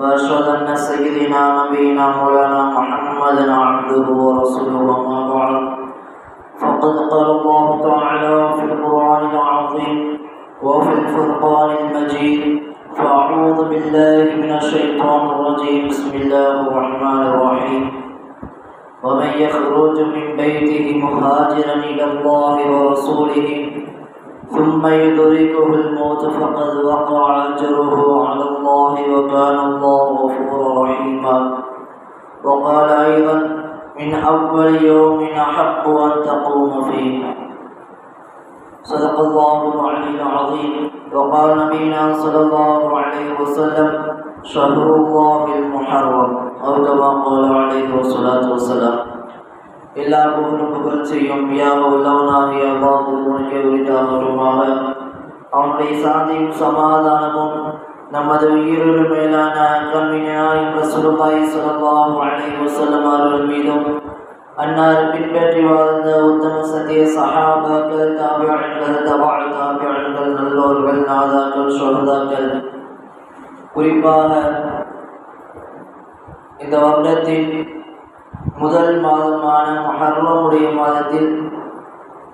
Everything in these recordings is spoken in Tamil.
وأشهد أن سيدنا نبينا مولانا محمدا عبده ورسوله وما بعد. فقد قال الله تعالى في القرآن العظيم وفي الفرقان المجيد فأعوذ بالله من الشيطان الرجيم. بسم الله الرحمن الرحيم. ومن يخرج من بيته مهاجرا إلى الله ورسوله ثم يدركه الموت فقد وقع أجره على الله وكان الله غفورا رحيما. وقال أيضا من أول يوم أحق أن تقوم فيه صدق الله العلي العظيم. وقال نبينا صلى الله عليه وسلم شهر الله المحرم أو كما قال عليه الصلاة والسلام எல்லா புகழும் புகழ் செய்யும் உள்ளவனாகிய அல்லாஹுக்கு உரித்தாகட்டுமாக. அவனுடைய சாந்தியும் சமாதானமும் நமது உயிரோடு மேலான கண்மினாய் ரசூலுல்லாஹி ஸல்லல்லாஹு அலைஹி வஸல்லம் அவர்கள் மீதும் அன்னார் பின்பற்றி வாழ்ந்த உத்தம சத்திய சஹாபாக்கள் தாபியன்கள் தபால் தாபியன்கள் நல்லோர்கள் நாதாக்கள் சொர்தாக்கள். குறிப்பாக இந்த வருடத்தின் முதல் மாதமான மஹர்ரமுடைய மாதத்தில்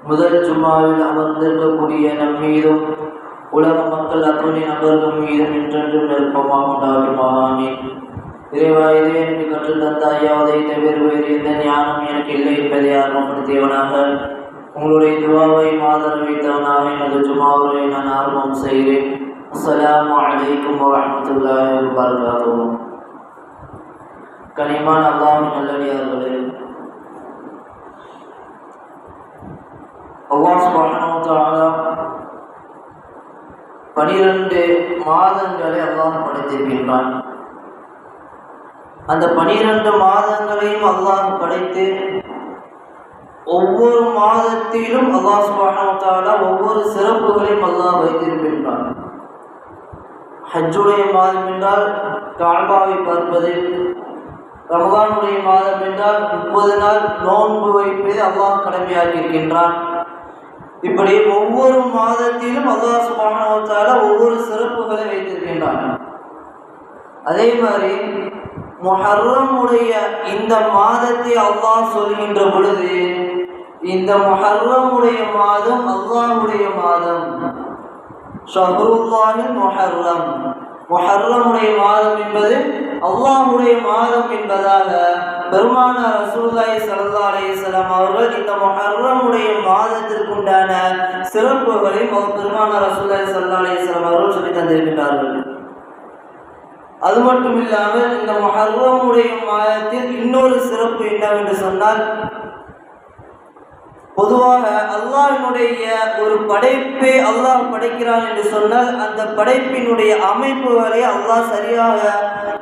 முதல் ஜும்மாவில் அமர்ந்திருக்கக்கூடிய நம் மீதும் உலக மக்கள் அத்துணை நபர்கள் மீதும் என்றென்றும் நெருப்பமாக உண்டாகுமாகாமே இறைவா இதே எனக்கு கற்றுத்தந்த ஐயாவதை தவிர வேறு எந்த ஞானம் எனக்கு இல்லை என்பதை ஆர்வப்படுத்தியவனாக உங்களுடைய துவாவை மாதர் வைத்தவனாக எனது ஜுமாவை நான் ஆர்வம் செய்கிறேன். அஸ்லாம் வலைக்கம் வரஹ்மத்துல்லாஹி வபரகாத்துஹு. கனிமான் அல்லாஹின் நல்லடியார்களே. அல்லாஹ் சுப்ஹானஹு பனிரெண்டு மாதங்களை அல்லாஹ் படைத்திருக்கின்றான். அந்த பனிரெண்டு மாதங்களையும் அல்லாஹ் படைத்து ஒவ்வொரு மாதத்திலும் அல்லாஹ் சுப்ஹானஹு ஒவ்வொரு சிறப்புகளையும் அல்லாஹ் வைத்திருக்கின்றான். ஹஜ்ஜுடைய மாதம் என்றால் கால்பாவை பார்ப்பது ரமதானுடைய மாதம் என்றால் முப்பது நாள் நோன்பு வைப்பதை அல்லாஹ் கடமையாக்கி இருக்கின்றான். இப்படி ஒவ்வொரு மாதத்திலும் அல்லாஹ் சுபானவத்தால ஒவ்வொரு சிறப்புகளை வைத்திருக்கின்றான். அதே மாதிரி மொஹர்ரமுடைய இந்த மாதத்தை அல்லாஹ் சொல்கின்ற பொழுது இந்த மொஹர்ரமுடைய மாதம் அல்லாஹுடைய மாதம். ஷஹருல்லாஹில் மொஹர்ரம். முஹர்ரமுடைய மாதம் என்பது அல்லாஹுடைய மாதம் என்பதாக பெருமான ரசூல்லாய் சல்லா அலையம் அவர்கள் இந்த முஹர்ரமுடைய மாதத்திற்குண்டான சிறப்புகளை பெருமான ரசூல்லாய் சல்லா அலையம் அவர்கள் சொல்லி தந்திருக்கிறார்கள் அது மட்டும் இல்லாமல் இந்த மொஹர்ரமுடைய மாதத்தில் இன்னொரு சிறப்பு என்னவென்று சொன்னால் பொதுவாக அல்லாஹினுடைய ஒரு படைப்பை அல்லாஹ் படைக்கிறான் என்று சொன்னால் அந்த படைப்பினுடைய அமைப்புகளை அல்லாஹ் சரியாக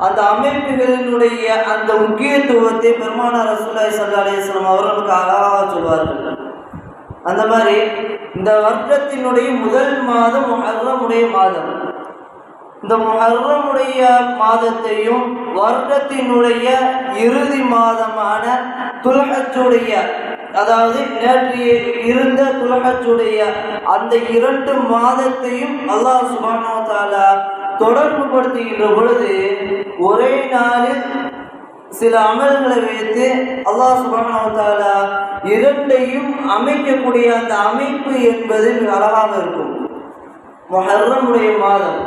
அந்த அமைப்புகளினுடைய அந்த முக்கியத்துவத்தை பெருமான ரசூலாய் சல்லா அலிஸ்லாம் அவர்களுக்கு அழகாக சொல்வார்கள். அந்த மாதிரி இந்த வருடத்தினுடைய முதல் மாதம் முஹர்ரமுடைய மாதம். இந்த முஹர்ரமுடைய மாதத்தையும் வருடத்தினுடைய இறுதி மாதமான துலகச்சுடைய அதாவது நேற்று இருந்த துலகச்சுடைய அந்த இரண்டு மாதத்தையும் அல்லாஹ் சுபானோத்தாலா தொடர்பு படுத்துகின்ற பொழுது ஒரே நாளில் சில அமல்களை வைத்து அல்லாஹ் சுபானோத்தாலா இரண்டையும் அமைக்கக்கூடிய அந்த அமைப்பு என்பது மிக அழகாக இருக்கும். மொஹர்ரமுடைய மாதம்.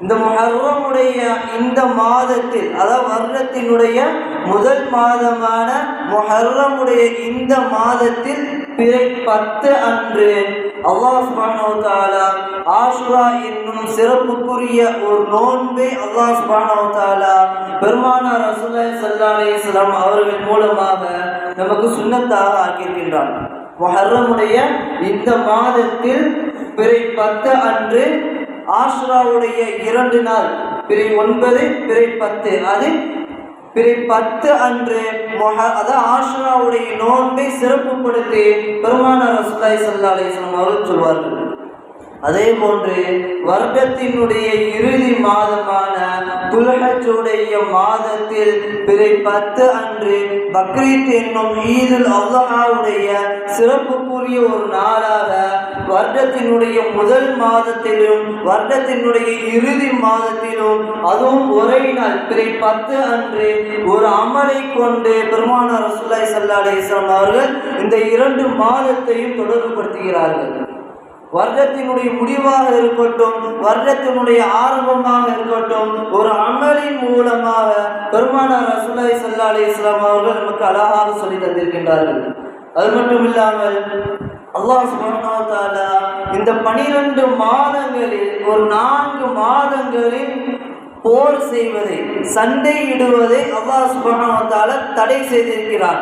இந்த முஹர்ரமுடைய இந்த மாதத்தில் அதாவது வருடத்தினுடைய முதல் மாதமான முஹர்ரமுடைய இந்த மாதத்தில் பிறை பத்து அன்று அல்லாஹ் சுபானவத்தாலா தஆலா ஆஷுரா என்னும் சிறப்புக்குரிய ஒரு நோன்பை அல்லாஹ் சுபானவத்தாலா பெருமானார் ரசூலுல்லாஹி ஸல்லல்லாஹு அலைஹி அவர்கள் மூலமாக நமக்கு சுன்னத்தாக ஆக்கியிருக்கின்றான் முஹர்ரமுடைய இந்த மாதத்தில் பிறை பத்து அன்று ஆஷ்ராவுடைய இரண்டு நாள் பிறை ஒன்பது பிறை பத்து. அது பிறை பத்து அன்று மொஹ அதாவது ஆஷ்ராவுடைய நோன்பை சிறப்புப்படுத்தி பெருமான ரசுல்லாய் சல்லா அலிஸ்லாம் அவர்கள் சொல்வார்கள். அதே போன்று வருடத்தினுடைய இறுதி மாதமான துல்ஹஜுடைய மாதத்தில் பிறை பத்து அன்று பக்ரீத் என்னும் ஈதுல் அல்லாஹாவுடைய சிறப்புக்குரிய ஒரு நாளாக வருடத்தினுடைய முதல் மாதத்திலும் வருடத்தினுடைய இறுதி மாதத்திலும் அதுவும் ஒரே நாள் பிறை பத்து அன்று ஒரு அமலை கொண்டு பெருமான ரசூல்லாய் சல்லா அலிஸ்லாம் அவர்கள் இந்த இரண்டு மாதத்தையும் தொடர்புபடுத்துகிறார்கள். வருடத்தினுடைய முடிவாக இருக்கட்டும் வருடத்தினுடைய ஆரம்பமாக இருக்கட்டும் ஒரு அமலின் மூலமாக பெருமானார் ரசூலாய் சல்லா அலி இஸ்லாம் அவர்கள் நமக்கு அழகாக சொல்லி தந்திருக்கின்றார்கள். அது மட்டும் இல்லாமல் அல்லாஹ் சுப்ஹானஹு இந்த பனிரெண்டு மாதங்களில் ஒரு நான்கு மாதங்களில் போர் செய்வதை சண்டையிடுவதை அல்லாஹ் சுப்ஹானஹு தடை செய்திருக்கிறான்.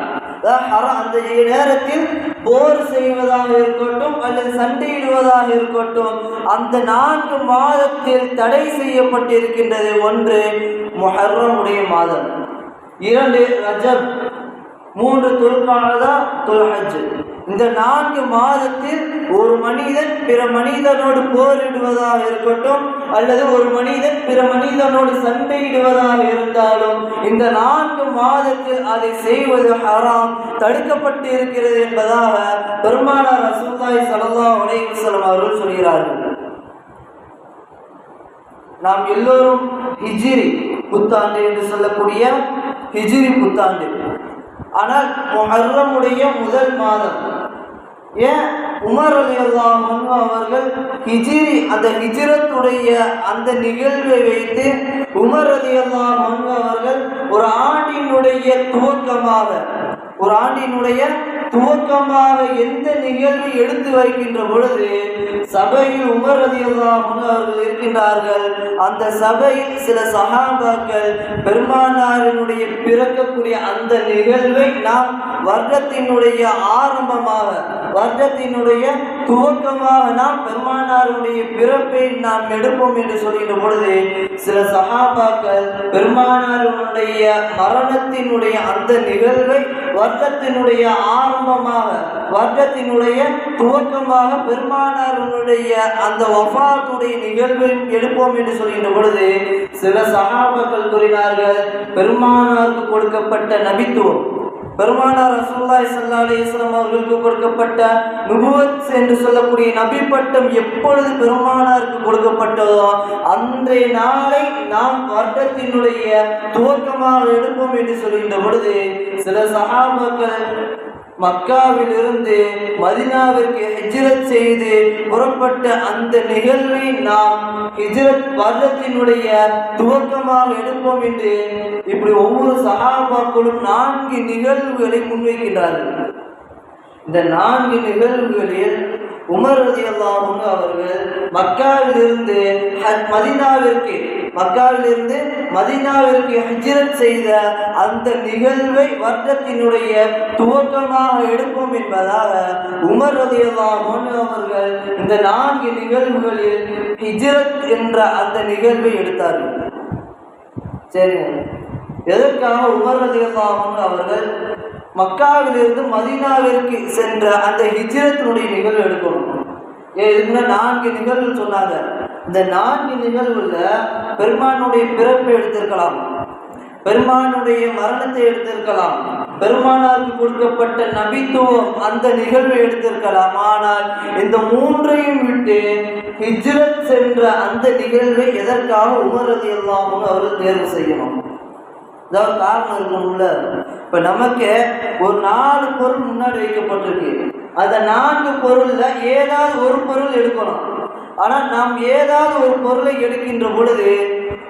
அந்த நேரத்தில் போர் செய்வதாக இருக்கட்டும் அல்லது சண்டையிடுவதாக இருக்கட்டும் அந்த நான்கு மாதத்தில் தடை செய்யப்பட்டிருக்கின்றது. ஒன்று மொஹர்ரமுடைய மாதம். இரண்டு ரஜப். மூன்று துல்கானதா துல்ஹஜ் இந்த நான்கு மாதத்தில் ஒரு மனிதன் பிற மனிதனோடு போரிடுவதாக இருக்கட்டும் அல்லது ஒரு மனிதன் பிற மனிதனோடு சண்டையிடுவதாக இருந்தாலும் இந்த நான்கு மாதத்தில் அதை செய்வது ஹராம் தடுக்கப்பட்டு இருக்கிறது என்பதாக பெருமானார் ரசூல்லாய் ஸல்லல்லாஹு உலகம் அவர்கள் சொல்கிறார்கள். நாம் எல்லோரும் ஹிஜிரி புத்தாண்டு என்று சொல்லக்கூடிய ஹிஜிரி புத்தாண்டு. ஆனால் முஹர்ரமுடைய முதல் மாதம் ஏன் உமர் அலியல்லாஹ் அவர்கள் ஹிஜிரி அந்த ஹிஜிரத்துடைய அந்த நிகழ்வை வைத்து உமர் அலியல்லாஹ் அவர்கள் ஒரு ஆண்டினுடைய துவக்கமாக ஒரு ஆண்டினுடைய துவக்கமாக எந்த நிகழ்வு எடுத்து வைக்கின்ற பொழுது சபையில் உமர் ரலியல்லாஹு அவர்கள் இருக்கின்றார்கள். அந்த சபையில் சில சகாபாக்கள் பெருமானாரினுடைய பிறக்கக்கூடிய அந்த நிகழ்வை நாம் வருடத்தினுடைய ஆரம்பமாக வருடத்தினுடைய துவக்கமாக நாம் பெருமானாருடைய பிறப்பை நாம் எடுப்போம் என்று சொல்கின்ற பொழுது சில சகாபாக்கள் பெருமானாருடைய மரணத்தினுடைய அந்த நிகழ்வை வருடத்தினுடைய ஆரம்பமாக வருடத்தினுடைய துவக்கமாக பெருமானாருடைய அந்த வஃபாத்துடைய நிகழ்வு எடுப்போம் என்று சொல்கின்ற பொழுது சில சகாபாக்கள் கூறினார்கள் பெருமானாருக்கு கொடுக்கப்பட்ட நபித்துவம் பெருமானார் ரசூல்லாய் சல்லா அலைஹி அவர்களுக்கு கொடுக்கப்பட்ட நுபுவத் என்று சொல்லக்கூடிய நபி பட்டம் எப்பொழுது பெருமானாருக்கு கொடுக்கப்பட்டதோ அன்றைய நாளை நாம் வருடத்தினுடைய துவக்கமாக எடுப்போம் என்று சொல்கின்ற பொழுது சில சகாபாக்கள் மக்காவிலிருந்து மதினாவிற்கு ஹிஜ்ரத் செய்து புறப்பட்ட அந்த நிகழ்வை நாம் ஹிஜ்ரத் வருடத்தினுடைய துவக்கமாக எடுப்போம் என்று இப்படி ஒவ்வொரு சகாபாக்களும் நான்கு நிகழ்வுகளை முன்வைக்கின்றார்கள். இந்த நான்கு நிகழ்வுகளில் உமர் ரதி அல்லாஹும் அவர்கள் மக்காவிலிருந்து மதினாவிற்கு மதீனாவிற்கு மக்காவிலிருந்து மதீனாவிற்கு ஹஜ்ரத் செய்த அந்த நிகழ்வை வர்க்கத்தினுடைய துவக்கமாக எடுப்போம் என்பதாக உமர் ரலியல்லாஹு அவர்கள் இந்த நான்கு நிகழ்வுகளில் ஹிஜ்ரத் என்ற அந்த நிகழ்வை எடுத்தார்கள். சரிங்க. எதற்காக உமர் ரலியல்லாஹு அவர்கள் மக்காவிலிருந்து மதீனாவிற்கு சென்ற அந்த ஹிஜ்ரத்தினுடைய நிகழ்வு எடுக்கணும். ஏன்னா இதுக்குன்னா நான்கு நிகழ்வு சொன்னாங்க. இந்த நான்கு நிகழ்வுல பெருமானுடைய பிறப்பு எடுத்திருக்கலாம். பெருமானுடைய மரணத்தை எடுத்திருக்கலாம். பெருமானாருக்கு கொடுக்கப்பட்ட நபித்துவம் அந்த நிகழ்வு எடுத்திருக்கலாம். ஆனால் இந்த மூன்றையும் விட்டு ஹிஜ்ரத் சென்ற அந்த நிகழ்வை எதற்காக உமரது எல்லாமும் அவர் தேர்வு செய்யணும்? ஏதாவது காரணம் இருக்கணும்ல. இப்போ நமக்கு ஒரு நாலு பொருள் முன்னாடி வைக்கப்பட்டிருக்கு. அந்த நான்கு பொருளில் ஏதாவது ஒரு பொருள் எடுக்கணும். ஆனால் நாம் ஏதாவது ஒரு பொருளை எடுக்கின்ற பொழுது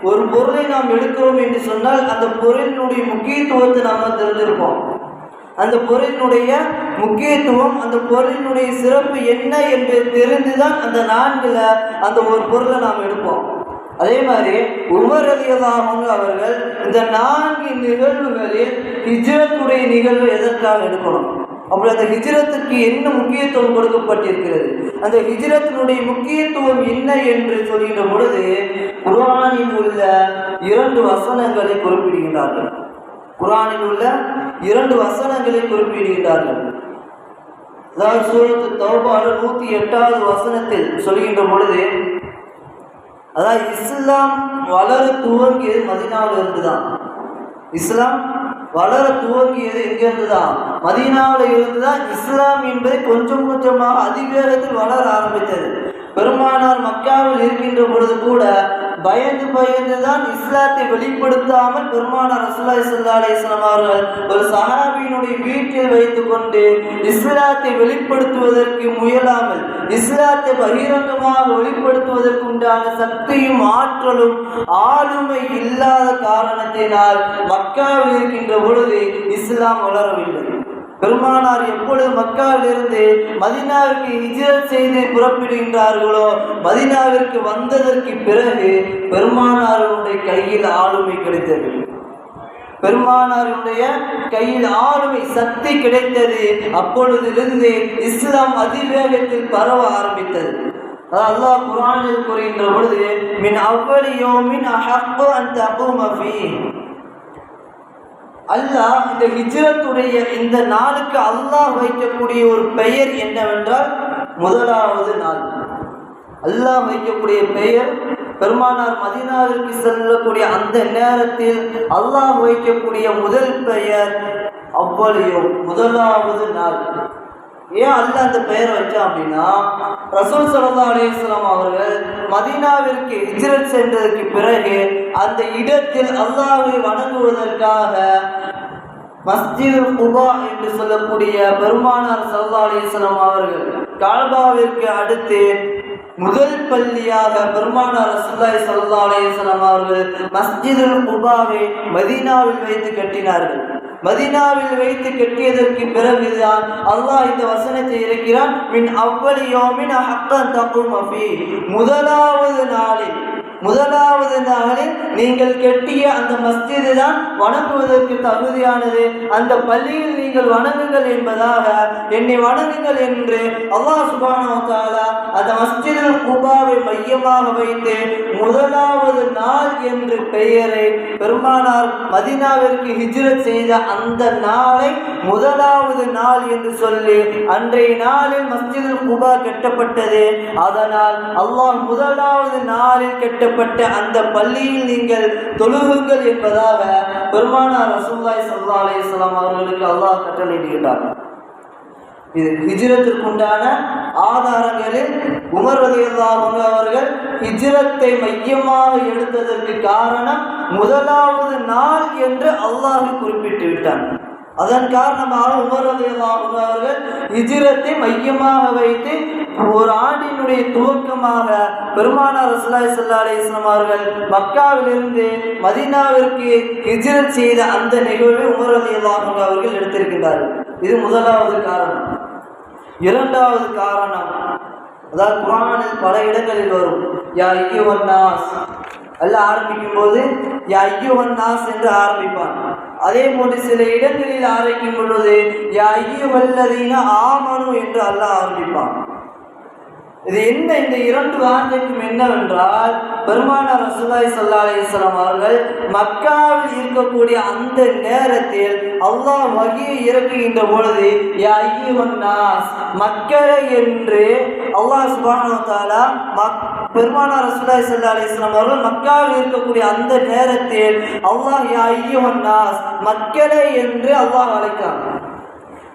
ஒரு பொருளை நாம் எடுக்கிறோம் என்று சொன்னால் அந்த பொருளினுடைய முக்கியத்துவத்தை நாம் தெரிஞ்சிருப்போம். அந்த பொருளினுடைய முக்கியத்துவம் அந்த பொருளினுடைய சிறப்பு என்ன என்பது தெரிந்துதான் அந்த நான்கில் அந்த ஒரு பொருளை நாம் எடுப்போம். அதே மாதிரி உமர் ரலியல்லாஹு அவர்கள் இந்த நான்கு நிகழ்வுகளில் ஹிஜ்ரத்துடைய நிகழ்வு எதற்காக எடுக்கணும்? அப்படி அந்த ஹிஜ்ரத்துக்கு என்ன முக்கியத்துவம் கொடுக்கப்பட்டிருக்கிறது? அந்த ஹிஜ்ரத்தினுடைய முக்கியத்துவம் என்ன என்று சொல்கின்ற பொழுது குர்ஆனில் உள்ள இரண்டு வசனங்களை குறிப்பிடுகின்றார்கள். குரானில் உள்ள இரண்டு வசனங்களை குறிப்பிடுகின்றார்கள். அதாவது சூரத்து தௌபால நூற்றி எட்டாவது வசனத்தில் சொல்கின்ற பொழுது அதாவது இஸ்லாம் வளர துவங்கியது மதினாவில் இருந்துதான் இஸ்லாம் வளர துவங்கியது எங்கிருந்து தான் மதீனாவில் இருந்து தான் இஸ்லாம் என்பது கொஞ்சம் கொஞ்சமாக அதிவேகத்தில் வளர ஆரம்பித்தது. பெருமானார் மக்காவில் இருக்கின்ற பொழுது கூட பயந்து பயந்து தான் இஸ்லாத்தை வெளிப்படுத்தாமல் பெருமான ரசூல்லா ஸல்லல்லாஹு அலைஹி அவர்கள் ஒரு சஹாபியினுடைய வீட்டில் வைத்துக்கொண்டு இஸ்லாத்தை வெளிப்படுத்துவதற்கு முயலாமல் இஸ்லாத்தை பகிரங்கமாக வெளிப்படுத்துவதற்கு உண்டான சக்தியும் ஆற்றலும் ஆளுமை இல்லாத காரணத்தினால் மக்காவில் இருக்கின்ற பொழுது இஸ்லாம் வளரவில்லை. பெருமானார் எப்பொழுது மக்காவிலிருந்து மதினாவிற்கு ஹிஜ்ரத் செய்து புறப்படுகின்றார்களோ மதினாவிற்கு வந்ததற்கு பிறகு பெருமானாருடைய கையில் ஆளுமை கிடைத்தது. பெருமானாருடைய கையில் ஆளுமை சக்தி கிடைத்தது. அப்பொழுதிலிருந்து இஸ்லாம் அதிவேகத்தில் பரவ ஆரம்பித்தது. அல்லாஹ் குரானில் கூறுகின்ற பொழுது மின் அவ்வளியோ மின் அஹப்பு அந்த அபூமஃபி அல்லாஹ் இந்த ஹிஜ்ரத்துடைய இந்த நாளுக்கு அல்லாஹ் வைக்கக்கூடிய ஒரு பெயர் என்னவென்றால் முதலாவது நாள். அல்லாஹ் வைக்கக்கூடிய பெயர் பெருமானார் மதினாவிற்கு செல்லக்கூடிய அந்த நேரத்தில் அல்லாஹ் வைக்கக்கூடிய முதல் பெயர் அவ்வளியோ முதலாவது நாள். ஏன் அல்ல அந்த பெயரை வச்சோம் அப்படின்னா ரசூல் சல்லா அலிஸ்லாம் அவர்கள் மதீனாவிற்கு இஜ்ரத் சென்றதற்கு பிறகு அந்த இடத்தில் அல்லாவை வணங்குவதற்காக மஸ்ஜித் குபா என்று சொல்லக்கூடிய பெருமானார் சல்லா அலிஸ்லாம் அவர்கள் கால்பாவிற்கு அடுத்து முதல் பள்ளியாக பெருமானார் ரசூல்லாய் ஸல்லல்லாஹு அலிஸ்லாம் அவர்கள் மஸ்ஜிதுல் குபாவை மதீனாவில் வைத்து கட்டினார்கள். மதினாவில் வைத்து கட்டியதற்கு பிறகுதான் அல்லாஹ் இந்த வசனத்தை இருக்கிறான் மின் அவ்வளி யோமின் ஹக்கன் தகும முதலாவது நாளில் முதலாவது நாளில் நீங்கள் கெட்டிய அந்த மஸ்ஜிது தான் வணங்குவதற்கு தகுதியானது. அந்த பள்ளியில் நீங்கள் வணங்குங்கள் என்பதாக என்னை வணங்குங்கள் என்று அல்லாஹ் சுபானோ அந்த மஸ்ஜிதில் குபாவை மையமாக வைத்து முதலாவது நாள் என்று பெயரை பெருமானார் மதினாவிற்கு ஹிஜ்ரத் செய்த அந்த நாளை முதலாவது நாள் என்று சொல்லி அன்றைய நாளில் மஸ்ஜிதில் குபா கெட்டப்பட்டது. அதனால் அல்லாஹ் முதலாவது நாளில் கெட்ட கட்டப்பட்ட அந்த பள்ளியில் நீங்கள் தொழுகுங்கள் என்பதாக பெருமானார் ரசூல்லாய் சல்லா அலையம் அவர்களுக்கு அல்லாஹ் கட்டளையிடுகிறார் இது ஹிஜ்ரத்திற்குண்டான ஆதாரங்களில் உமர் ரலியல்லாஹு அவர்கள் ஹிஜ்ரத்தை மையமாக எடுத்ததற்கு காரணம் முதலாவது நாள் என்று அல்லாஹ் குறிப்பிட்டு விட்டான். அதன் காரணமாக உமர் அவர்கள் இஜிரத்தை மையமாக வைத்து ஒரு ஆண்டினுடைய துவக்கமாக பெருமானார் ரசூலுல்லாஹி சல்லா அலைஹி அவர்கள் மக்காவிலிருந்து மதீனாவிற்கு ஹிஜிரத் செய்த அந்த நிகழ்வை உமர் ரலியல்லாஹு அவர்கள் எடுத்திருக்கின்றார்கள். இது முதலாவது காரணம். இரண்டாவது காரணம் அதாவது குரானில் பல இடங்களில் வரும். யா ஐயோவன் அல்ல ஆரம்பிக்கும் போது யா ஐயோவன் என்று ஆரம்பிப்பான். அதே போன்று சில இடங்களில் ஆரம்பிக்கும் பொழுது யா ஐயோவல்லதீன ஆமனு என்று அல்லாஹ் ஆரம்பிப்பான். இது என்ன இந்த இரண்டு வார்த்தைக்கும் என்னவென்றால் பெருமானார் ரசூலுல்லாஹி சல்லா அலிஸ்லாம் அவர்கள் மக்காவில் இருக்கக்கூடிய அந்த நேரத்தில் அல்லாஹ் வகையை இறக்குகின்ற பொழுது நாஸ் மக்களை என்று அல்லாஹ் சுபானா மக் பெருமானார் ரசூலுல்லாஹி சல்லா அலிஸ்லாம் அவர்கள் மக்காவில் இருக்கக்கூடிய அந்த நேரத்தில் அல்லாஹ் யா அய்யுஹன் நாஸ் மக்களை என்று அல்லாஹ் அழைக்கிறார்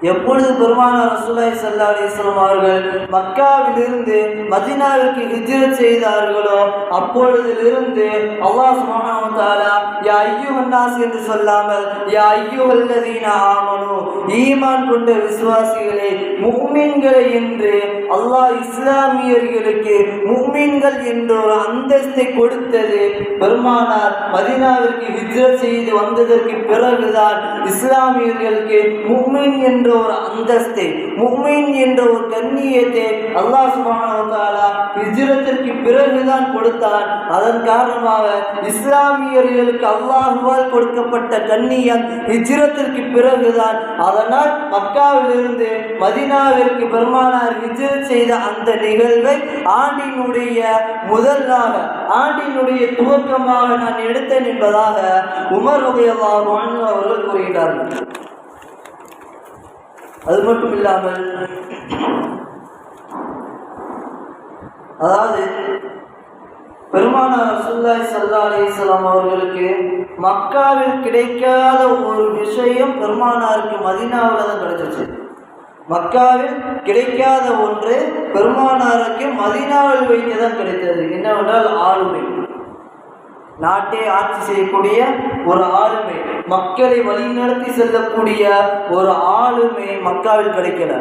எப்பொழுது பெருமான ரசூலாய் சல்லா அலிஸ்லாம் அவர்கள் மக்காவிலிருந்து மதீனாவிற்கு ஹிஜ்ரத் செய்தார்களோ அப்பொழுதிலிருந்து அல்லாஹ் சுப்ஹானஹு வ யா ஐயோ நாஸ் என்று சொல்லாமல் யா அய்யுஹல்லதீன ஆமனு ஈமான் கொண்ட விசுவாசிகளே முக்மீன்களை என்று அல்லாஹ் இஸ்லாமியர்களுக்கு முக்மீன்கள் என்ற ஒரு அந்தஸ்தை கொடுத்தது பெருமானார். மதீனாவிற்கு ஹிஜ்ரத் செய்து வந்ததற்கு பிறகுதான் இஸ்லாமியர்களுக்கு முக்மீன் என்ற ஒரு அந்தஸ்தை முஹ்மின் என்ற ஒரு கண்ணியத்தை அல்லாஹ் சுப்ஹானஹு வ ஹிஜ்ரத்திற்கு பிறகுதான் கொடுத்தான். அதன் காரணமாக இஸ்லாமியர்களுக்கு அல்லாஹுவால் கொடுக்கப்பட்ட கண்ணியம் ஹிஜ்ரத்திற்கு பிறகுதான். அதனால் மக்காவிலிருந்து மதினாவிற்கு பெருமானார் ஹிஜ்ரத் செய்த அந்த நிகழ்வை ஆண்டினுடைய முதல் நாள் ஆண்டினுடைய துவக்கமாக நான் எடுத்தேன் என்பதாக உமர் உதயவாக அவர்கள் கூறுகிறார்கள். அது மட்டும் இல்லாமல் அதாவது பெருமானார் சுல்லாய் சல்லா அலைஹி அவர்களுக்கு மக்காவில் கிடைக்காத ஒரு விஷயம் பெருமானாருக்கு மதீனாவில் தான் கிடைச்சிச்சு. மக்காவில் கிடைக்காத ஒன்று பெருமானாருக்கு மதினாவில் வைத்து தான் கிடைத்தது. என்னவென்றால் ஆளுமை. நாட்டை ஆட்சி செய்யக்கூடிய ஒரு ஆளுமை மக்களை வழிநடத்தி செல்லக்கூடிய ஒரு ஆளுமை மக்காவில் கிடைக்கல.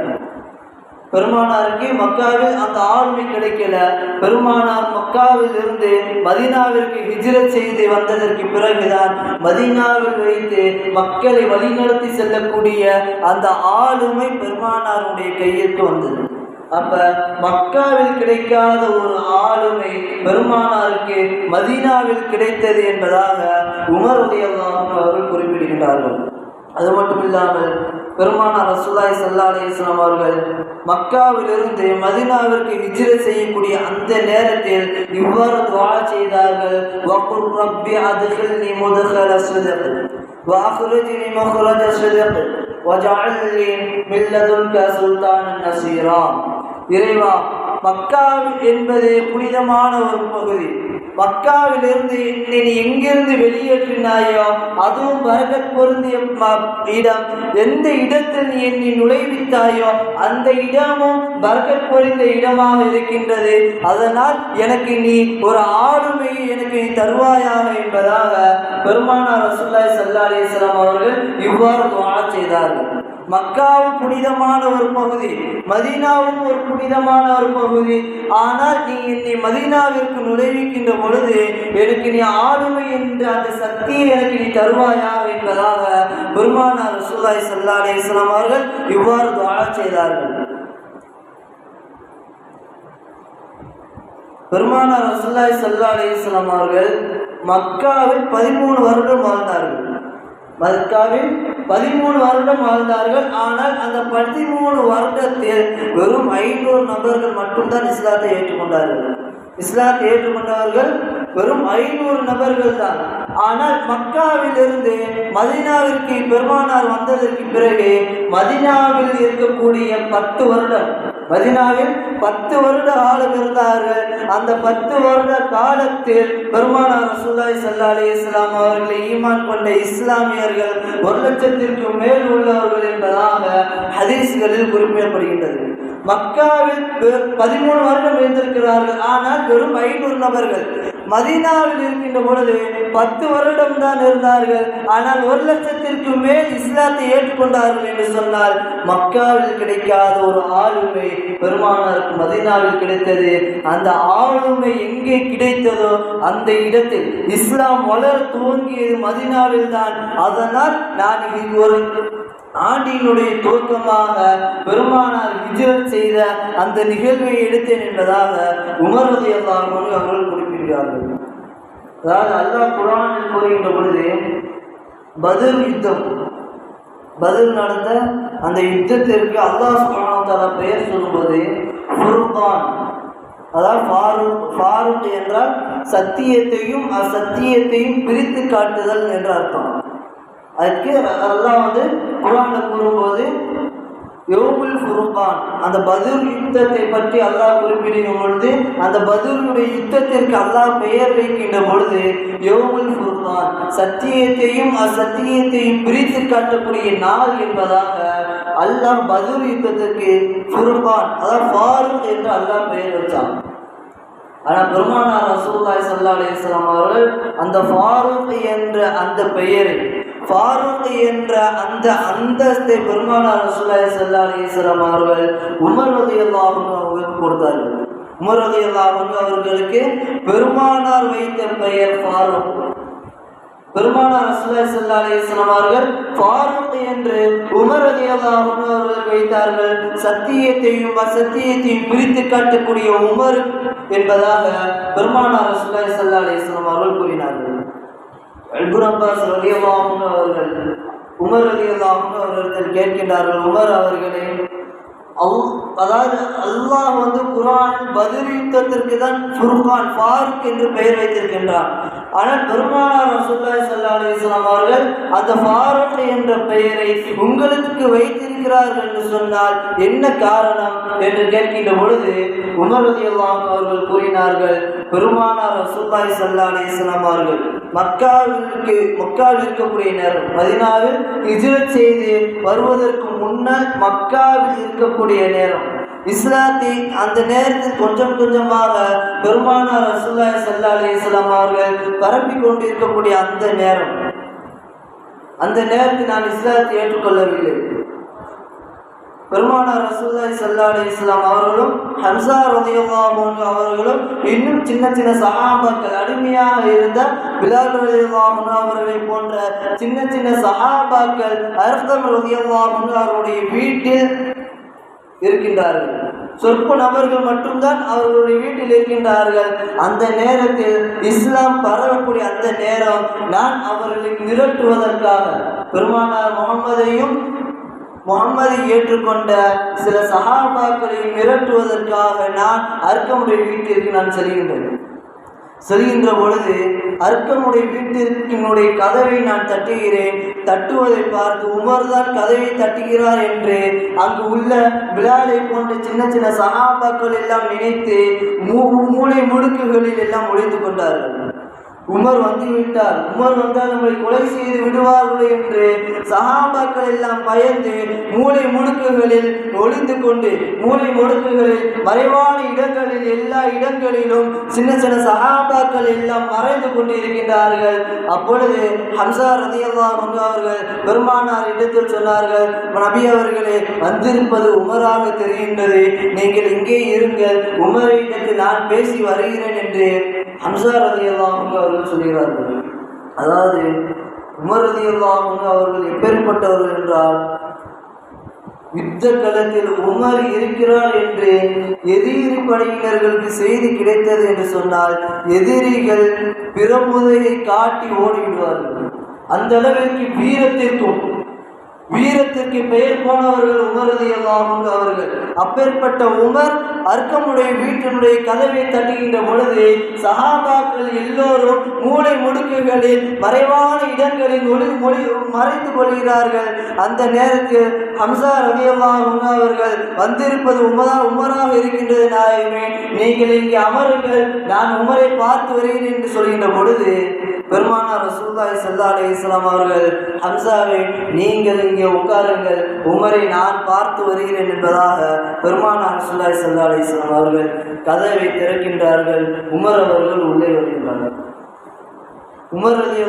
பெருமானாருக்கு மக்காவில் அந்த ஆளுமை கிடைக்கல. பெருமானார் மக்காவில் இருந்து மதீனாவிற்கு ஹிஜ்ரத் செய்து வந்ததற்கு பிறகுதான் மதீனாவில் வைத்து மக்களை வழிநடத்தி செல்லக்கூடிய அந்த ஆளுமை பெருமானாருடைய கையிற்கு வந்தது. அப்ப மக்காவில் கிடைக்காத ஒரு ஆளுமை பெருமானாருக்கு மதீனாவில் கிடைத்தது என்பதாக உமருடையதான் அவர்கள் குறிப்பிடுகின்றார்கள். அது மட்டும் இல்லாமல் பெருமானார் ரசூலாய் சல்லா அலிஸ்லாம் அவர்கள் மக்காவிலிருந்து மதினாவிற்கு விஜிர செய்யக்கூடிய அந்த நேரத்தில் இவ்வாறு துவா செய்தார்கள். வக்குல் ரப்பி அதுகில் நீ முதகல் அஸ்வதகல் வாகுரஜி நீ மகுரஜ் واجعل لي من لدنك سلطانا نصيرا. இறைவா மக்காவில் என்பது புனிதமான ஒரு பகுதி. மக்காவிலிருந்து என்னை நீ எங்கிருந்து வெளியேற்றினாயோ அதுவும் வரக பொருந்திய இடம். எந்த இடத்தில் நீ என்னை நுழைவித்தாயோ அந்த இடமும் வரக பொருந்த இடமாக இருக்கின்றது. அதனால் எனக்கு நீ ஒரு ஆளுமையை எனக்கு நீ தருவாயாக என்பதாக பெருமானார் ரசூல்லாய் சல்லா அலிஸ்லாம் அவர்கள் இவ்வாறு துவா செய்தார்கள். மக்காவும் புனிதமான ஒரு பகுதி மதீனாவும் ஒரு புனிதமான ஒரு பகுதி. ஆனால் நீ என்னை மதீனாவிற்கு நுழைவிக்கின்ற பொழுது எனக்கு நீ ஆளுமை என்ற அந்த சக்தியை எனக்கு நீ தருவாயா என்பதாக பெருமானார் ரசூலாய் சல்லா அலிஸ்லாம் அவர்கள் இவ்வாறு துவா செய்தார்கள். பெருமானார் ரசூல்லாய் சல்லா அலிஸ்லாம் அவர்கள் மக்காவில் பதிமூணு வருடம் வாழ்ந்தார்கள். மக்காவில் பதிமூணு வருடம் வாழ்ந்தார்கள். ஆனால் அந்த பதிமூணு வருடத்தில் வெறும் ஐநூறு நபர்கள் மட்டும்தான் இஸ்லாத்தை ஏற்றுக்கொண்டார்கள். இஸ்லாத்தை ஏற்றுக்கொண்டவர்கள் வெறும் ஐநூறு நபர்கள் தான். ஆனால் மக்காவிலிருந்து மதினாவிற்கு பெருமானார் வந்ததற்கு பிறகு மதினாவில் இருக்கக்கூடிய பத்து வருடம் மதினாவில் பத்து வருட காலம் இருந்தார்கள். அந்த பத்து வருட காலத்தில் பெருமானார் ரசூல்லாய் சல்லா அலி இஸ்லாம் அவர்களை ஈமான் கொண்ட இஸ்லாமியர்கள் ஒரு லட்சத்திற்கு மேல் உள்ளவர்கள் என்பதாக ஹதீஸ்களில் குறிப்பிடப்படுகின்றது. மக்காவில் பதிமூணு வருடம் இருந்திருக்கிறார்கள். ஆனால் வெறும் ஐநூறு நபர்கள். மதீனாவில் இருக்கின்ற பொழுது பத்து வருடம் தான் இருந்தார்கள். ஆனால் ஒரு லட்சத்திற்கு மேல் இஸ்லாத்தை ஏற்றுக்கொண்டார்கள் என்று சொன்னால் மக்காவில் கிடைக்காத ஒரு ஆளுமை பெருமானாருக்கு மதீனாவில் கிடைத்தது. அந்த ஆளுமை எங்கே கிடைத்ததோ அந்த இடத்தில் இஸ்லாம் வளர துவங்கியது மதினாவில் தான். அதனால் நான் இது ஒரு ஆண்டினுடைய துவக்கமாக பெருமானார் விஜயம் செய்த அந்த நிகழ்வை எடுத்தேன் என்பதாக உமர் எல்லாரும் அவர்கள் குறிப்பிடுகிறார்கள். அதாவது அல்லாஹ் குரானில் கூறுகின்ற பொழுது பதில் யுத்தம். பதில் நடந்த அந்த யுத்தத்திற்கு அல்லாஹ் சுப்ஹானஹு பெயர் சொல்லும்போது ஃபுர்கான். அதாவது ஃபாரூக் ஃபாரூக் என்றால் சத்தியத்தையும் அசத்தியத்தையும் பிரித்து காட்டுதல் என்று அர்த்தம். அதுக்கு அதெல்லாம் வந்து குரானில் கூறும்போது யோமுல் ஃபுருபான் அந்த பதுர் யுத்தத்தை பற்றி அல்லாஹ் குறிப்பிடும் பொழுது அந்த பதுருடைய யுத்தத்திற்கு அல்லாஹ் பெயர் வைக்கின்ற பொழுது யோமுல் ஃபுருபான் சத்தியத்தையும் அசத்தியத்தையும் பிரித்து காட்டக்கூடிய நாள் என்பதாக அல்லாஹ் பதுர் யுத்தத்திற்கு ஃபுருபான் அதாவது ஃபாரூக் என்று அல்லாஹ் பெயர் வச்சான். ஆனால் பெருமானார் ரசூல்லாய் சல்லா அலைஹி வஸல்லம் அவர்கள் அந்த ஃபாரூக் என்ற அந்த பெயரை ஃபாரூக் என்ற அந்த அந்தஸ்தை பெருமானார் ரசூலாய் சல்லா அலிஸ்லாம் அவர்கள் உமர் ரலியல்லாஹு அவர்களுக்கு கொடுத்தார்கள். உமர் ரலியல்லாஹு அவர்களுக்கு பெருமானார் வைத்த பெயர் ஃபாரூக் பெருமானார் ரசூலாய் சல்லா அலிஸ்லாம் அவர்கள் ஃபாரூக் என்று உமர் ரலியல்லாஹு அவர்கள் வைத்தார்கள். சத்தியத்தையும் அசத்தியத்தையும் பிரித்து காட்டக்கூடிய உமர் என்பதாக பெருமானார் ரசூலாய் சல்லா அலிஸ்லாம் அவர்கள் கூறினார்கள். இப்னு அப்பாஸ் அவர்கள் உமர் ரலியல்லாஹு அவர்கள் கேட்கின்றார்கள் உமர் அவர்களே அவு அதாவது அல்லாஹ் வந்து குரான் பதில் யுத்தத்திற்கு தான் ஃபுர்கான் ஃபாருக் என்று பெயர் வைத்திருக்கின்றார். ஆனால் பெருமானார் ரசூல்லாய் சல்லா அலிஸ்லாம் அவர்கள் அந்த ஃபாரூக் என்ற பெயரை உங்களுக்கு வைத்திருக்கிறார்கள் என்று சொன்னால் என்ன காரணம் என்று கேட்கின்ற பொழுது உமரதி அல்லாம் அவர்கள் கூறினார்கள் பெருமானார் ரசூல்லாய் சல்லா அலிஸ்லாம் அவர்கள் மக்காவிற்கு மக்காவில் இருக்கக்கூடிய நேரம் மதினாவில் ஹிஜ்ரத் செய்து வருவதற்கு முன்னர் மக்காவில் இருக்கக்கூடிய நேரம் இஸ்லாத்தி அந்த நேரத்தில் கொஞ்சம் கொஞ்சமாக பெருமானார் ரசூலுல்லாஹி சல்லா அலி இஸ்லாம் அவர்கள் பரப்பி கொண்டிருக்கக்கூடிய அந்த நேரம். அந்த நேரத்தில் நான் இஸ்லாத்தை ஏற்றுக்கொள்ளவில்லை. பெருமானார் ரசூல்லாய் சல்லா அலி இஸ்லாம் அவர்களும் ஹம்சா ரதியுல்லா அன்ஹு அவர்களும் இன்னும் சின்ன சின்ன சஹாபாக்கள் அடிமையாக இருந்த பிலால் ரதியுல்லா அன்ஹு அவர்களை போன்ற சின்ன சின்ன சஹாபாக்கள் அர்த்தம் ரதியுல்லா அன்ஹு அவருடைய வீட்டில் இருக்கின்றார்கள். சொற்ப நபர்கள் மட்டும்தான் அவர்களுடைய வீட்டில் இருக்கின்றார்கள். அந்த நேரத்தில் இஸ்லாம் பரவக்கூடிய அந்த நேரம் நான் அவர்களை மிரட்டுவதற்காக பெருமானார் முகமதையும் முகமதை ஏற்றுக்கொண்ட சில சகாபாக்களை மிரட்டுவதற்காக நான் அர்க்கமுடைய வீட்டிற்கு நான் செல்கின்றேன். செல்கின்ற பொழுது அர்க்கமுடைய வீட்டிற்கினுடைய கதவை நான் தட்டுகிறேன். தட்டுவதை பார்த்து உமர் தான் கதவை தட்டுகிறார் என்று அங்கு உள்ள விழாலை போன்ற சின்ன சின்ன சகாபாக்கள் எல்லாம் நினைத்து மூ மூளை முடுக்குகளில் எல்லாம் ஒளிந்து கொண்டார்கள். உமர் வந்து விட்டார் உமர் வந்தால் நம்மை கொலை செய்து விடுவார்கள் என்று சகாபாக்கள் எல்லாம் பயந்து மூளை முடுக்குகளில் ஒளிந்து கொண்டு மூளை முடுக்குகளில் மறைவான இடங்களில் எல்லா இடங்களிலும் சின்ன சின்ன சகாபாக்கள் எல்லாம் மறைந்து கொண்டு இருக்கின்றார்கள் அப்பொழுது ஹம்சா ரதியல்லா அவர்கள் பெருமானார் இடத்தில் சொன்னார்கள் நபி அவர்களே வந்திருப்பது உமராக தெரிகின்றது. நீங்கள் இங்கே இருங்கள். உமரிடத்தில் நான் பேசி வருகிறேன் என்று ஹம்சா ரதியல்லா அவர்கள் சொல்கிறார்கள். அதாவது உமர் அவர்கள் எப்பேற்பட்டவர்கள் என்றால் யுத்த களத்தில் உமர் இருக்கிறார் என்று எதிரி படையினர்களுக்கு செய்தி கிடைத்தது என்று சொன்னால் எதிரிகள் பிறமுதையை காட்டி ஓடிவிடுவார்கள். அந்த அளவிற்கு வீரத்திற்கும் வீரத்திற்கு பெயர் போனவர்கள் உமரது எல்லாம் அவர்கள். அப்பேற்பட்ட உமர் அர்க்கமுடைய வீட்டினுடைய கதவை தட்டுகின்ற பொழுது சகாபாக்கள் எல்லோரும் மூளை முடுக்குகளில் மறைவான இடங்களில் ஒளி மொழி மறைத்து கொள்கிறார்கள். அந்த நேரத்தில் ஹம்சா ரதியல்லாஹு அவர்கள் வந்திருப்பது உமரா உமராக இருக்கின்றது நாயகமே. நீங்கள் இங்கே அமருங்கள் நான் உமரை பார்த்து வருகிறேன் என்று சொல்கின்ற பொழுது பெருமானார் ரசூல்லாய் சல்லா அலி இஸ்லாம் அவர்கள் ஹம்சாவை நீங்கள் இங்கே உட்காருங்கள். உமரை நான் பார்த்து வருகிறேன் என்பதாக பெருமானார் ரசூல்லாய் சல்லா அலி அவர்கள் கதவை திறக்கின்றார்கள். உமர் அவர்கள் உள்ளே வருகின்றார்கள். உமர் அலி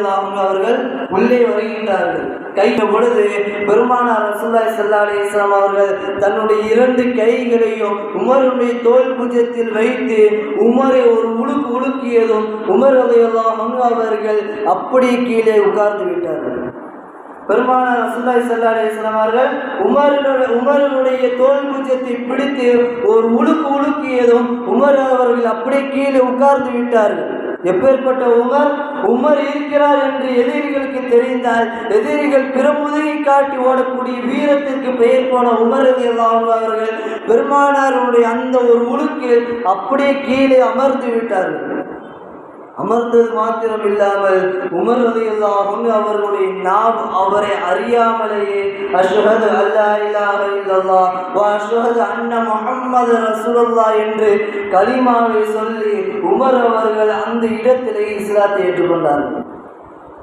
அவர்கள் உள்ளே வருகின்றார்கள். கையில பொழுது பெருமானார் ரசூல்லாய் சல்லா அலி இஸ்லாம் அவர்கள் தன்னுடைய இரண்டு கைகளையும் உமருடைய தோல் பூஜ்யத்தில் வைத்து உமரை ஒரு உழுக்கு உழுக்கியதும் உமர் அலி அவர்கள் அப்படி கீழே உட்கார்ந்து விட்டார்கள். பெருமானார் ரசூல்லாய் சல்லா அலிஸ்லாம் அவர்கள் உமரினுடைய உமரனுடைய தோல் பூஜ்யத்தை பிடித்து ஒரு உழுக்கு உழுக்கியதும் உமர் அவர்கள் அப்படியே கீழே உட்கார்ந்து விட்டார்கள். எப்பேற்பட்ட உமர் உமர் இருக்கிறார் என்று எதிரிகளுக்கு தெரிந்தால் எதிரிகள் பிறமுதுகை காட்டி ஓடக்கூடிய வீரத்திற்கு பெயர் போன உமர் அவர்கள் பெருமானாருடைய அந்த ஒரு உழுக்கு அப்படியே கீழே அமர்ந்து விட்டார்கள். அமர்ந்தது மாத்திரம் இல்லாமல் உமர் ரலியல்லாஹு அவர்களுடைய நாம் அவரை அறியாமலேயே அஷ்ஹது அல்லா இலாஹ இல்லல்லா வ அஷ்ஹது அன்ன முஹம்மது ரசூலுல்லாஹ் என்று கலிமாவை சொல்லி உமர் அவர்கள் அந்த இடத்திலேயே இஸ்லாத்தை ஏற்றுக்கொண்டார்கள்.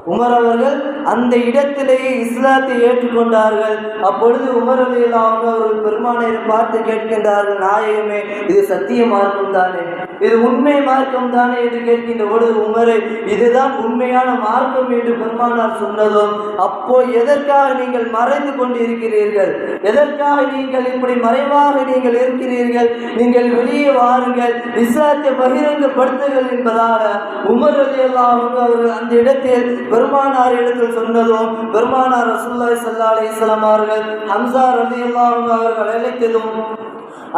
உமர் அவர்கள் அந்த இடத்திலேயே இஸ்லாத்தை ஏற்றுக்கொண்டார்கள். அப்பொழுது உமர் அலியல்லாஹு அவர்கள் பெருமானை பார்த்து கேட்கின்றார்கள் நாயகமே இது சத்திய மார்க்கம் தானே? இது உண்மை மார்க்கம் தானே? என்று கேட்கின்ற பொழுது உமரே இதுதான் உண்மையான மார்க்கம் என்று பெருமானார் சொன்னதும் அப்போ எதற்காக நீங்கள் மறைந்து கொண்டு இருக்கிறீர்கள் எதற்காக நீங்கள் இப்படி மறைவாக நீங்கள் இருக்கிறீர்கள்? நீங்கள் வெளியே வாருங்கள். இஸ்லாத்தை பகிரங்கப்படுத்துங்கள் என்பதாக உமர் அலியல்லாஹு அவர்கள் அந்த இடத்தில் பெருமானார் இடத்தில் சொன்னதும் பெருமானார் ரசூல்லாய் சல்லா அலிஸ்லாம் அவர்கள் ஹம்சா ரலியல்லாஹு அவர்கள் அழைத்ததும்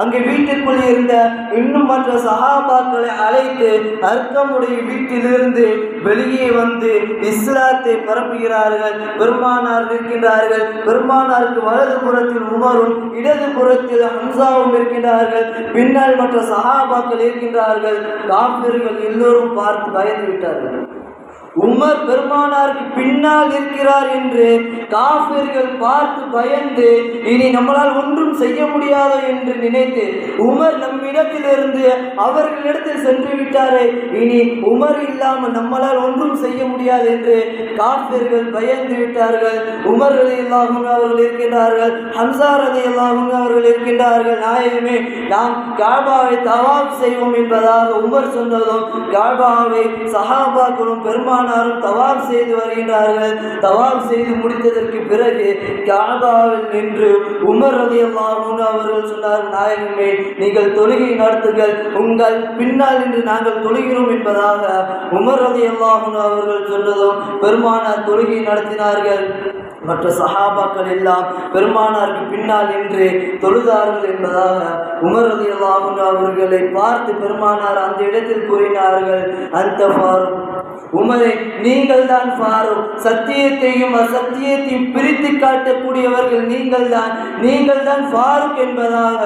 அங்கு வீட்டுக்குள் இருந்த இன்னும் மற்ற சகாபாக்களை அழைத்து அர்க்கமுடைய வீட்டிலிருந்து வெளியே வந்து இஸ்லாத்தை பரப்புகிறார்கள். பெருமானார் இருக்கின்றார்கள் பெருமானாருக்கு வலது புறத்தில் உமரும் இடது புறத்தில் ஹம்சாவும் இருக்கின்றார்கள் பின்னால் மற்ற சகாபாக்கள் இருக்கின்றார்கள். காப்பிர்கள் எல்லோரும் பார்த்து பயந்து விட்டார்கள். உமர் பெருமானாருக்கு பின்னால் இருக்கிறார் என்று காஃபிர்கள் பார்த்து பயந்து இனி நம்மளால் ஒன்றும் செய்ய முடியாது என்று நினைத்து உமர் நம்மிடத்திலிருந்து அவர்களிடத்தில் சென்று விட்டாரே இனி உமர் இல்லாமல் நம்மளால் ஒன்றும் செய்ய முடியாது என்று காஃபிர்கள் பயந்து விட்டார்கள். உமர் ரதி அவர்கள் இருக்கின்றார்கள் ஹம்சா ரதி அவர்கள் இருக்கின்றார்கள். நாயகமே நாம் காபாவை தவாப் செய்வோம் என்பதாக உமர் சொன்னதும் காபாவை சஹாபாக்களும் பெருமானாரும் தவாப் செய்து வருகின்றார்கள். தவாப் செய்து முடித்ததற்கு பிறகு காபாவில் நின்று உமர் ரதி அல்லாஹும் அவர்கள் சொன்னார் நாயகமே நீங்கள் தொழுகை நடத்துங்கள். உங்கள் பின்னால் நின்று நாங்கள் தொழுகிறோம் என்பதாக உமர் ரதி அல்லாஹூன் அவர்கள் சொன்னதும் பெருமானார் தொழுகை நடத்தினார்கள். மற்ற சஹாபாக்கள் எல்லாம் பெருமானாருக்கு பின்னால் நின்று தொழுதார்கள் என்பதாக உமர் ரதி அல்லாஹூன் அவர்களை பார்த்து பெருமானார் அந்த இடத்தில் கூறினார்கள் அந்த உமரை நீங்கள் தான் ஃபாரூக் சத்தியத்தையும் அசத்தியத்தையும் பிரித்து காட்டக்கூடியவர்கள் நீங்கள் தான் நீங்கள் தான் ஃபாரூக் என்பதாக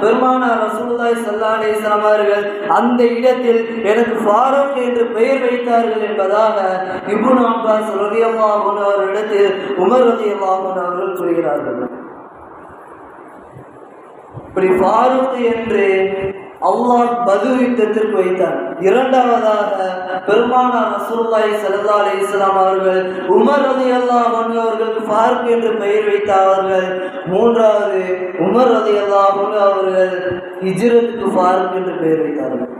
பெருமானார் ரசூல்லாய் சல்லாலே அலைஹி அவர்கள் அந்த இடத்தில் எனக்கு ஃபாரூக் என்று பெயர் வைத்தார்கள் என்பதாக இப்னு அப்பாஸ் ரலியல்லாஹு அவரிடத்தில் உமர் ரலியல்லாஹு அவர்கள் சொல்கிறார்கள் இப்படி ஃபாரூக் என்று அல்லாஹ் பதில் யுத்தத்திற்கு வைத்தார். இரண்டாவதாக பெருமானார் ரசூல்லாய் ஸல்லல்லாஹு அலி இஸ்லாம் அவர்கள் உமர் அலி அல்லா அவர்களுக்கு ஃபாருக் என்று பெயர் வைத்த அவர்கள். மூன்றாவது உமர் அலி அல்லா அவர்கள் ஹிஜ்ரத்துக்கு ஃபாருக் என்று பெயர் வைத்தார்கள்.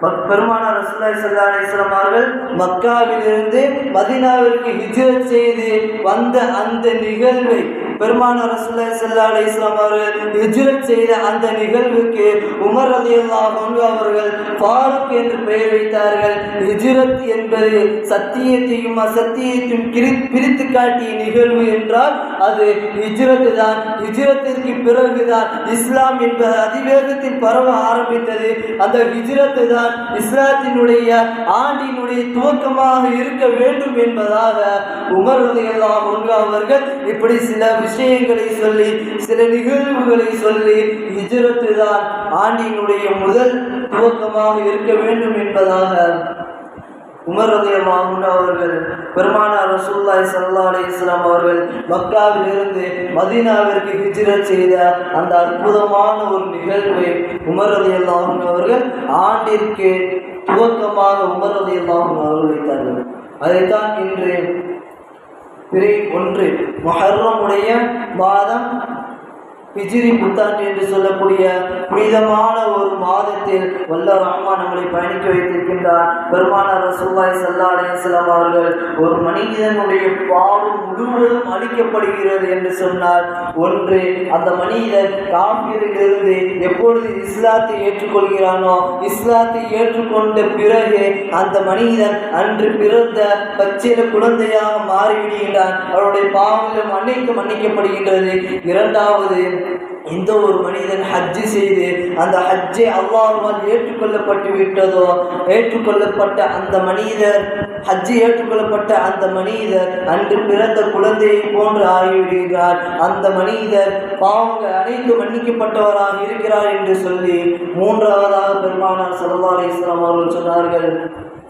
மக்- பெருமானார் ரசூல்லாய் ஸல்லல்லாஹு அலைஹி அவர்கள் மக்காவிலிருந்து மதினாவிற்கு ஹிஜ்ரத் செய்து வந்த அந்த நிகழ்வை பெருமானார் ரசூலுல்லாஹி ஸல்லல்லாஹு அலைஹி வஸல்லம் அவர்கள் ஹிஜ்ரத் செய்த அந்த நிகழ்வுக்கு உமர் ரலியல்லாஹு அன்ஹு அவர்கள் ஃபாரூக் என்று பெயர் வைத்தார்கள். ஹிஜ்ரத் என்பது சத்தியத்தையும் அசத்தியத்தையும் கிரி- பிரித்து காட்டிய நிகழ்வு என்றால் அது ஹிஜ்ரத் தான். ஹிஜ்ரத்திற்கு பிறகுதான் இஸ்லாம் என்பது அதிவேகத்தில் பரவ ஆரம்பித்தது. அந்த ஹிஜ்ரத்து தான் இஸ்லாத்தினுடைய ஆண்டினுடைய துவக்கமாக இருக்க வேண்டும் என்பதாக உமர் ரலியல்லாஹு அன்ஹு அவர்கள் இப்படி சில விஷயங்களை சொல்லி சில நிகழ்வுகளை சொல்லி ஹிஜ்ரத்து தான் ஆண்டினுடைய முதல் துவக்கமாக இருக்க வேண்டும் என்பதாக உமரதயமாகுண்ட அவர்கள் பெருமானார் ரசூல்லாய் சல்லா அலி இஸ்லாம் அவர்கள் மக்காவிலிருந்து மதீனாவிற்கு ஹிஜ்ரத் செய்த அந்த அற்புதமான ஒரு நிகழ்வை உமர் அவர்கள் ஆண்டிற்கு துவக்கமாக உமர் அவர்கள் வைத்தார்கள். அதைத்தான் இன்று பிறை ஒன்று. மொஹர்ரமுடைய மாதம் ஹிஜிரி புத்தாண்டு என்று சொல்லக்கூடிய புனிதமான ஒரு மாதத்தில் வல்ல ரஹ்மான் நம்மளை பயணிக்க வைத்திருக்கின்றார். பெருமானார் ரசூல்லாய் சல்லா அலையம் அவர்கள் ஒரு மனிதனுடைய பாவம் முழுவதும் அளிக்கப்படுகிறது என்று சொன்னார். ஒன்று அந்த மனிதன் காப்பீரிலிருந்து எப்பொழுது இஸ்லாத்தை ஏற்றுக்கொள்கிறானோ இஸ்லாத்தை ஏற்றுக்கொண்ட பிறகு அந்த மனிதன் அன்று பிறந்த பச்சில குழந்தையாக மாறிவிடுகின்றான். அவருடைய பாவங்களும் அன்னைக்கு மன்னிக்கப்படுகின்றது. இரண்டாவது எந்த ஒரு மனிதன் ஹஜ்ஜு செய்து அந்த ஹஜ்ஜை அல்லாஹால் ஏற்றுக்கொள்ளப்பட்டு விட்டதோ? ஏற்றுக்கொள்ளப்பட்ட அந்த மனிதர் ஹஜ்ஜு ஏற்றுக்கொள்ளப்பட்ட அந்த மனிதர் அன்று பிறந்த குழந்தையை போன்று ஆகிவிடுகிறார். அந்த மனிதர் பாவங்கள் அனைத்து மன்னிக்கப்பட்டவராக இருக்கிறார் என்று சொல்லி மூன்றாவதாக பெருமானார் சல்லா அலிஸ்லாம் அவர்கள் சொன்னார்கள்.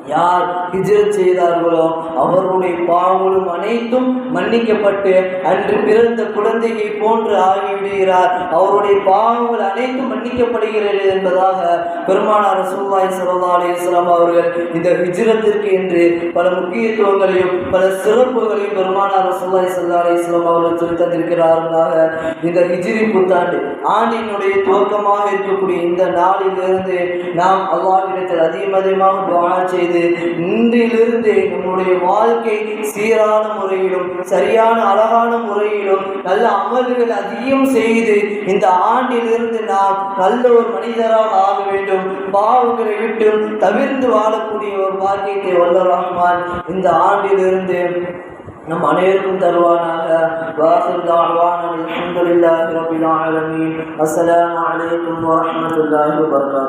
யார் ஹிஜ்ரத் செய்தார்களோ அவர்களுடைய பாவங்களும் அனைத்தும் மன்னிக்கப்பட்டு அன்று பிறந்த குழந்தையை போன்று ஆகிவிடுகிறார். அவருடைய பாவங்கள் அனைத்தும் மன்னிக்கப்படுகிறது என்பதாக பெருமானார் ரசூலுல்லாஹி சல்லா அலைஹி அவர்கள் இந்த ஹிஜ்ரத்திற்கு என்று பல முக்கியத்துவங்களையும் பல சிறப்புகளையும் பெருமானார் ரசூலுல்லாஹி சல்லா அலைஹி வஸல்லம் அவர்கள் சொல்லி தந்திருக்கிறார்களாக இந்த ஹிஜிரி புத்தாண்டு ஆண்டினுடைய துவக்கமாக இருக்கக்கூடிய இந்த நாளிலிருந்து நாம் அல்லாவிடத்தில் அதிகம் அதிகமாக துவா செய்து இன்றிலிருந்து நம்முடைய வாழ்க்கை சீரான முறையிலும் சரியான அழகான முறையிலும் நல்ல அமல்கள் அதிகம் செய்து இந்த ஆண்டிலிருந்து நாம் நல்ல ஒரு மனிதராக ஆக வேண்டும். பாவங்களை விட்டு தவிர்த்து வாழக்கூடிய ஒரு பாக்கியத்தை வல்ல இந்த ஆண்டிலிருந்து நம் அனைவருக்கும் தருவானாக. வாசல் தாழ்வான அல்ஹம்துலில்லாஹி ரபில் ஆலமீன். அஸ்ஸலாமு அலைக்கும் வரஹ்மத்துல்லாஹி வபரகாத்துஹு